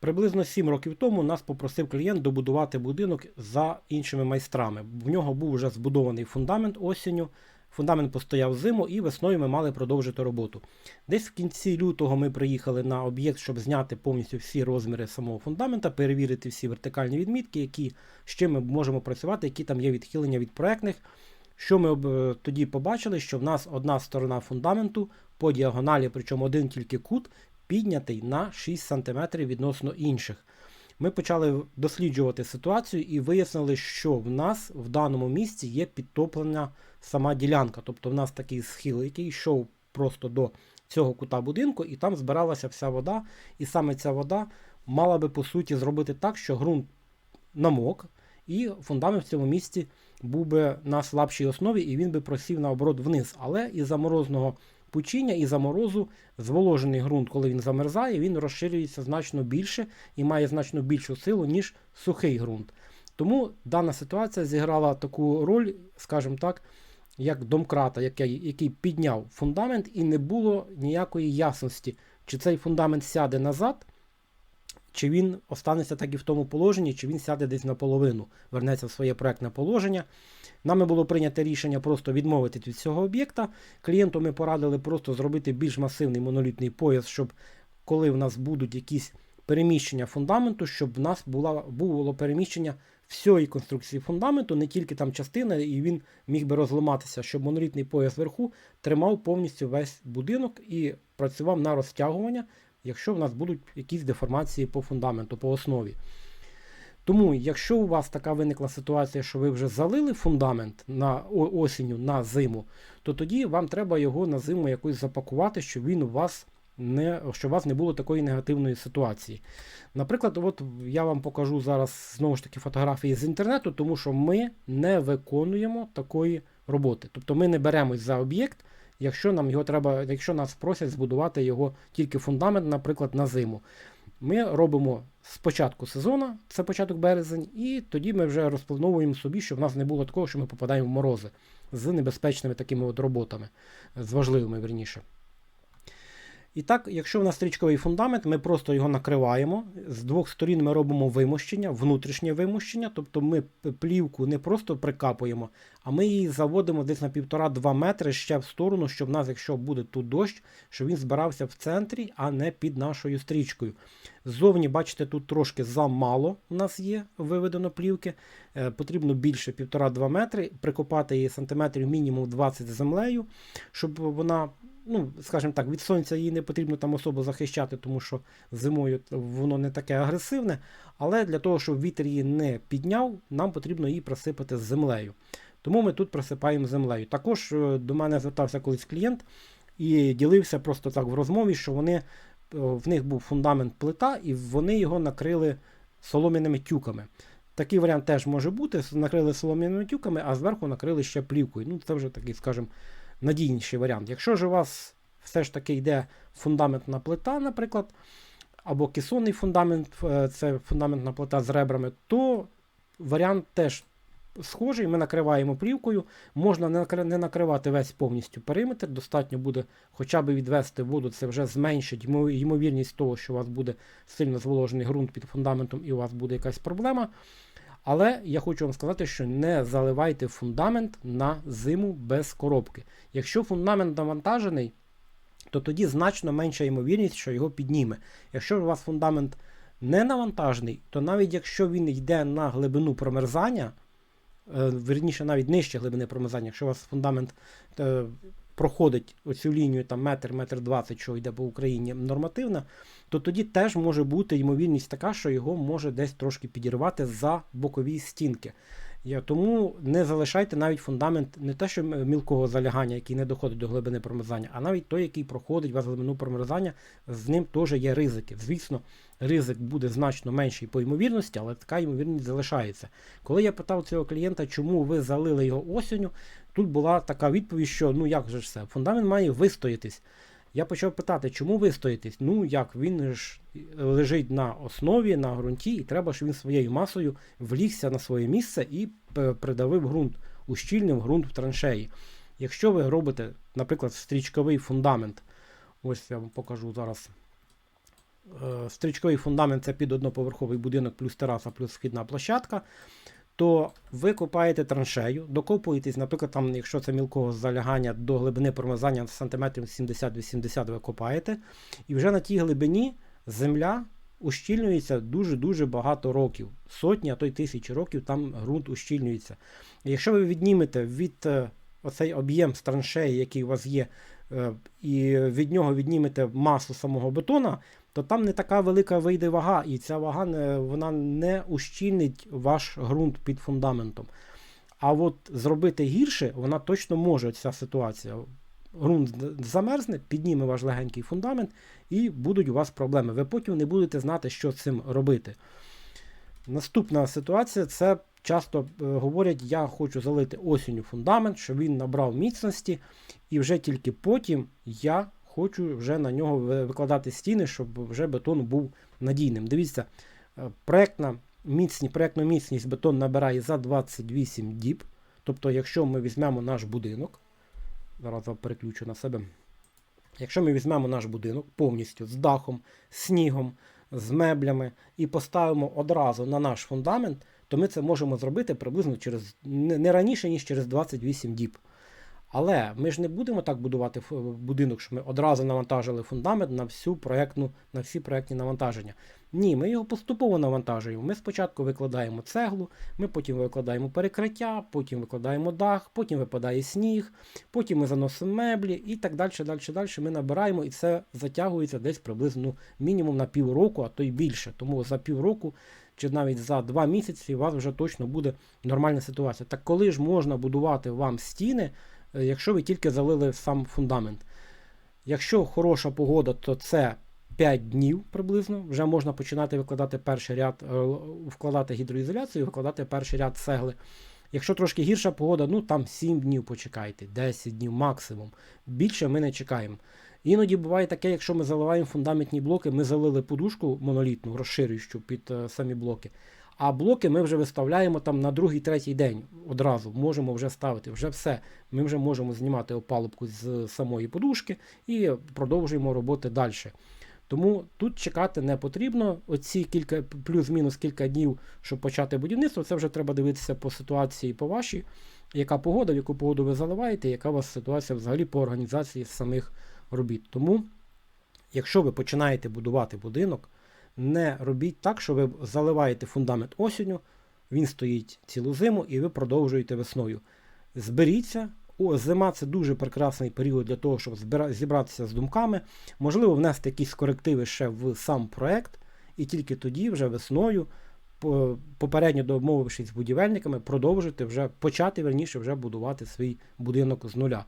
Приблизно 7 років тому нас попросив клієнт добудувати будинок за іншими майстрами. В нього був вже збудований фундамент осінню. Фундамент постояв зиму, і весною ми мали продовжити роботу. Десь в кінці лютого ми приїхали на об'єкт, щоб зняти повністю всі розміри самого фундамента, перевірити всі вертикальні відмітки, які, з чим ми можемо працювати, які там є відхилення від проектних. Що ми тоді побачили, що в нас одна сторона фундаменту по діагоналі, причому один тільки кут, піднятий на 6 см відносно інших. Ми почали досліджувати ситуацію і вияснили, що в нас в даному місці є підтоплена сама ділянка. Тобто в нас такий схил, який йшов просто до цього кута будинку, і там збиралася вся вода. І саме ця вода мала би по суті зробити так, що ґрунт намок, і фундамент в цьому місці був би на слабшій основі, і він би просів наоборот вниз. Але із-за морозного пучіння, і заморозу зволожений ґрунт, коли він замерзає, він розширюється значно більше і має значно більшу силу, ніж сухий ґрунт. Тому дана ситуація зіграла таку роль, скажімо так, як домкрата, який, який підняв фундамент, і не було ніякої ясності, чи цей фундамент сяде назад, чи він останеться так і в тому положенні, чи він сяде десь наполовину, вернеться в своє проектне положення. Нами було прийнято рішення просто відмовитись від цього об'єкта. Клієнту ми порадили просто зробити більш масивний монолітний пояс, щоб коли в нас будуть якісь переміщення фундаменту, щоб в нас була, було переміщення всієї конструкції фундаменту, не тільки там частина, і він міг би розламатися, щоб монолітний пояс вверху тримав повністю весь будинок і працював на розтягування, якщо в нас будуть якісь деформації по фундаменту, по основі. Тому, якщо у вас така виникла ситуація, що ви вже залили фундамент на осінню на зиму, то тоді вам треба його на зиму якось запакувати, щоб він у вас не, щоб у вас не було такої негативної ситуації. Наприклад, от я вам покажу зараз знову ж таки фотографії з інтернету, тому що ми не виконуємо такої роботи. Тобто ми не беремось за об'єкт, якщо нам його треба, якщо нас просять збудувати його тільки фундамент, наприклад, на зиму. Ми робимо з початку сезону, це початок березень, і тоді ми вже розплановуємо собі, щоб в нас не було такого, що ми попадаємо в морози з небезпечними такими от роботами, з важливими верніше. І так, якщо в нас стрічковий фундамент, ми просто його накриваємо. З двох сторін ми робимо вимощення, внутрішнє вимощення, тобто ми плівку не просто прикапуємо, а ми її заводимо десь на 1,5-2 метри ще в сторону, щоб в нас, якщо буде тут дощ, щоб він збирався в центрі, а не під нашою стрічкою. Ззовні, бачите, тут трошки замало у нас є виведено плівки. Е, потрібно більше 1,5-2 метри, прикопати її сантиметрів мінімум 20 з землею, щоб вона ну, скажімо так, від сонця її не потрібно там особо захищати, тому що зимою воно не таке агресивне. Але для того, щоб вітер її не підняв, нам потрібно її присипати з землею. Тому ми тут присипаємо землею. Також е, до мене звертався колись клієнт і ділився просто так в розмові, що вони, е, в них був фундамент плита, і вони його накрили солом'яними тюками. Такий варіант теж може бути. Накрили солом'яними тюками, а зверху накрили ще плівкою. Ну, це вже такий, скажімо, надійніший варіант. Якщо ж у вас все ж таки йде фундаментна плита, наприклад, або кесонний фундамент, е, це фундаментна плита з ребрами, то варіант теж схожий. Ми накриваємо плівкою. Можна не накривати весь повністю периметр, достатньо буде хоча б відвести воду, це вже зменшить ймовірність того, що у вас буде сильно зволожений ґрунт під фундаментом і у вас буде якась проблема. Але я хочу вам сказати, що не заливайте фундамент на зиму без коробки. Якщо фундамент навантажений, то тоді значно менша ймовірність, що його підніме. Якщо у вас фундамент не навантажений, то навіть якщо він йде на глибину промерзання, е, верніше навіть нижче глибини промерзання, якщо у вас фундамент е, проходить оцю лінію там метр, метр двадцять, що йде по Україні нормативна, то тоді теж може бути ймовірність така, що його може десь трошки підірвати за бокові стінки. Я, тому не залишайте навіть фундамент не те, що мілкого залягання, який не доходить до глибини промерзання, а навіть той, який проходить вас глибину промерзання, з ним теж є ризики. Звісно, ризик буде значно менший по ймовірності, але така ймовірність залишається. Коли я питав цього клієнта, чому ви залили його осінню, тут була така відповідь, що ну як же ж це, фундамент має вистоятись. Я почав питати, чому ви стоїтесь? Ну як, він ж лежить на основі, на ґрунті, і треба, щоб він своєю масою влігся на своє місце і придавив ґрунт, ущільнив ґрунт в траншеї. Якщо ви робите, наприклад, стрічковий фундамент, ось я вам покажу зараз е, стрічковий фундамент це під одноповерховий будинок, плюс тераса, плюс східна площадка, то ви копаєте траншею, докопуєтесь, наприклад, там, якщо це мілкого залягання до глибини промерзання сантиметрів 70-80 ви копаєте, і вже на тій глибині земля ущільнюється дуже-дуже багато років. Сотні, а то й тисячі років там ґрунт ущільнюється. І якщо ви віднімете від е, оцей об'єм з траншеї, який у вас є, е, і від нього віднімете масу самого бетона, то там не така велика вийде вага, і ця вага не, вона не ущільнить ваш ґрунт під фундаментом. А от зробити гірше, вона точно може ця ситуація. Ґрунт замерзне, підніме ваш легенький фундамент, і будуть у вас проблеми. Ви потім не будете знати, що з цим робити. Наступна ситуація це часто е, говорять, я хочу залити осінню фундамент, щоб він набрав міцності, і вже тільки потім я хочу вже на нього викладати стіни, щоб вже бетон був надійним. Дивіться, е, проектна міцність, проектну міцність бетон набирає за 28 діб. Тобто, якщо ми візьмемо наш будинок, зараз переключу на себе. Якщо ми візьмемо наш будинок повністю з дахом, снігом, з меблями і поставимо одразу на наш фундамент, то ми це можемо зробити приблизно через не раніше, ніж через 28 діб. Але ми ж не будемо так будувати будинок, що ми одразу навантажили фундамент на всю проектну, на всі проектні навантаження. Ні, ми його поступово навантажуємо. Ми спочатку викладаємо цеглу, ми потім викладаємо перекриття, потім викладаємо дах, потім випадає сніг, потім ми заносимо меблі і так далі, далі, далі. Ми набираємо, і це затягується десь приблизно мінімум на півроку, а то й більше. Тому за півроку чи навіть за два місяці у вас вже точно буде нормальна ситуація. Так коли ж можна будувати вам стіни, якщо ви тільки залили сам фундамент? Якщо хороша погода, то це 5 днів приблизно. Вже можна починати викладати перший ряд, е, вкладати гідроізоляцію, викладати перший ряд цегли. Якщо трошки гірша погода, ну там 7 днів почекайте, 10 днів максимум. Більше ми не чекаємо. Іноді буває таке, якщо ми заливаємо фундаментні блоки, ми залили подушку монолітну, розширюючу під е, самі блоки. А блоки ми вже виставляємо там на другий, третій день одразу. Можемо вже ставити. Вже все. Ми вже можемо знімати опалубку з самої подушки і продовжуємо роботи далі. Тому тут чекати не потрібно. Оці кілька плюс-мінус кілька днів, щоб почати будівництво, це вже треба дивитися по ситуації по вашій, яка погода, в яку погоду ви заливаєте, яка у вас ситуація взагалі по організації самих робіт. Тому, якщо ви починаєте будувати будинок, не робіть так, що ви заливаєте фундамент осінню, він стоїть цілу зиму і ви продовжуєте весною. Зберіться. О, зима це дуже прекрасний період для того, щоб зібратися з думками, можливо, внести якісь корективи ще в сам проект, і тільки тоді, вже весною, по- попередньо домовившись з будівельниками, продовжити вже почати верніше вже будувати свій будинок з нуля.